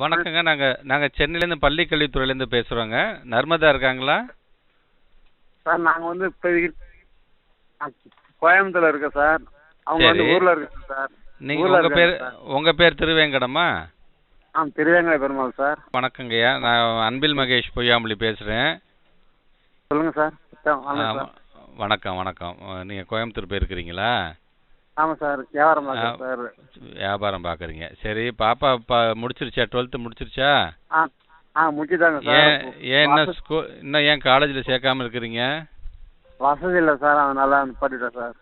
வணக்கங்க. நாங்கள் நாங்கள் சென்னையிலேருந்து பள்ளி கல்வித்துறையிலேருந்து பேசுகிறோங்க நர்மதா இருக்காங்களா? சார் நாங்கள் வந்து இப்போதைக்கு கோயம்புத்தூர்ல இருக்கேன் சார். அவங்க வந்து சரி. ஊரில் இருக்காங்க சார். நீங்கள் ஊர்ல உங்கள் பேர் இருக்காங்க சார். உங்கள் பேர் திருவேங்கடமா? ஆ திருவேங்கட பெருமாள் சார். வணக்கங்கய்யா. நான் அன்பில் மகேஷ் பொய்யாமொழி பேசுகிறேன் சொல்லுங்கள் சார். வாங்க சார் வணக்கம் வணக்கம். நீங்கள் கோயம்புத்தூர் போயிருக்கிறீங்களா? ஆமாம் சார் வியாபாரம். பார்க்குறேன் சார். வியாபாரம் பார்க்குறீங்க சரி பாப்பா பா முடிச்சிருச்சா? டுவெல்த்து முடிச்சிருச்சா? ஆ ஆ முடிச்சுட்டாங்க சார். ஏன் ஏன் இன்னும் வசதி- ஸ்கூ இன்னும் ஏன் காலேஜில் சேர்க்காம இருக்கிறீங்க? வசதி இல்லை சார் அதனால நிப்பாட்டிட்டேன் சார்.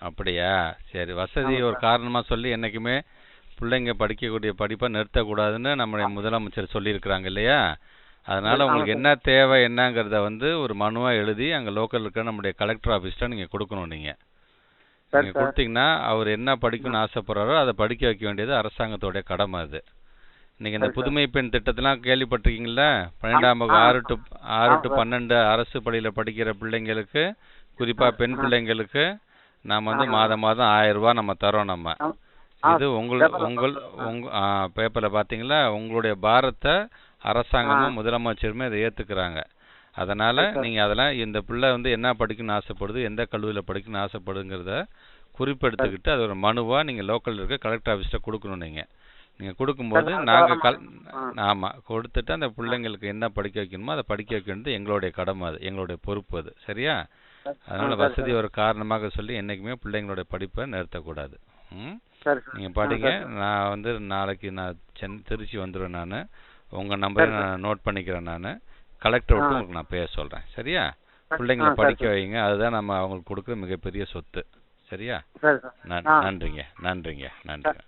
அப்படியா? சரி வசதி ஒரு. காரணமாக சொல்லி என்றைக்குமே பிள்ளைங்க படிக்கக்கூடிய படிப்பை நிறுத்தக்கூடாதுன்னு நம்முடைய முதலமைச்சர் சொல்லியிருக்கிறாங்க இல்லையா? அதனால் உங்களுக்கு. என்ன தேவை என்னங்கிறத வந்து ஒரு மனுவாக எழுதி அங்கே லோக்கல் இருக்கிற நம்முடைய கலெக்டர் ஆஃபீஸ்ட்ட நீங்கள் கொடுக்கணும் நீங்கள் நீங்கள் கொடுத்தீங்கன்னா அவர் என்ன படிக்கணும்னு ஆசைப்படுறாரோ அதை படிக்க வைக்க வேண்டியது அரசாங்கத்தோடைய கடமை அது நீங்கள் இந்த. புதுமை பெண் திட்டத்தெல்லாம் கேள்விப்பட்டிருக்கீங்களா பன்னெண்டாம் வகுப்பு ஆறு டு ஆறு டு. பன்னெண்டு அரசு பள்ளியில் படிக்கிற பிள்ளைங்களுக்கு குறிப்பாக பெண். பிள்ளைங்களுக்கு நாம் வந்து. மாதம் மாதம் ஆயிரம் ரூபாய் நம்ம தரோம் நம்ம இது உங்கள் பேப்பர்ல உங்கள். உங்க பேப்பரில் பார்த்தீங்களா உங்களுடைய பாரத்தை அரசாங்கமும். முதலமைச்சருமே அதை ஏற்றுக்கிறாங்க அதனால். நீங்கள் அதெல்லாம் இந்த பிள்ளை வந்து என்ன படிக்கணும்னு ஆசைப்படுது எந்த கல்லூரியில் படிக்கணும்னு ஆசைப்படுங்கிறத குறிப்பெடுத்துக்கிட்டு அது ஒரு மனுவாக நீங்கள் லோக்கலில் இருக்க கலெக்டர் ஆஃபீஸ்ட்ட கொடுக்கணும் நீங்கள் நீங்கள் கொடுக்கும்போது நாங்கள் கல். ஆமாம் கொடுத்துட்டு அந்த பிள்ளைங்களுக்கு என்ன படிக்க வைக்கணுமோ அதை படிக்க வைக்க வேண்டியது எங்களுடைய கடமை அது எங்களுடைய பொறுப்பு அது சரியா அதனால் வசதி. ஒரு காரணமாக சொல்லி என்றைக்குமே பிள்ளைங்களுடைய படிப்பை நிறுத்தக்கூடாது ம். நீங்கள் படிங்க. நான் வந்து நாளைக்கு நான் சென் திருச்சி வந்துடுவேன் நான் உங்கள் நம்பரை. நான் நோட் பண்ணிக்கிறேன் நான் கலெக்டர் விட்டு. உங்களுக்கு நான் பேச சொல்கிறேன் சரியா? சரி. பிள்ளைங்களை படிக்க. வைங்க. அதுதான் நம்ம அவங்களுக்கு கொடுக்குற மிகப்பெரிய சொத்து. சரியா? நன்றிங்க. நன்றிங்க. நன்றி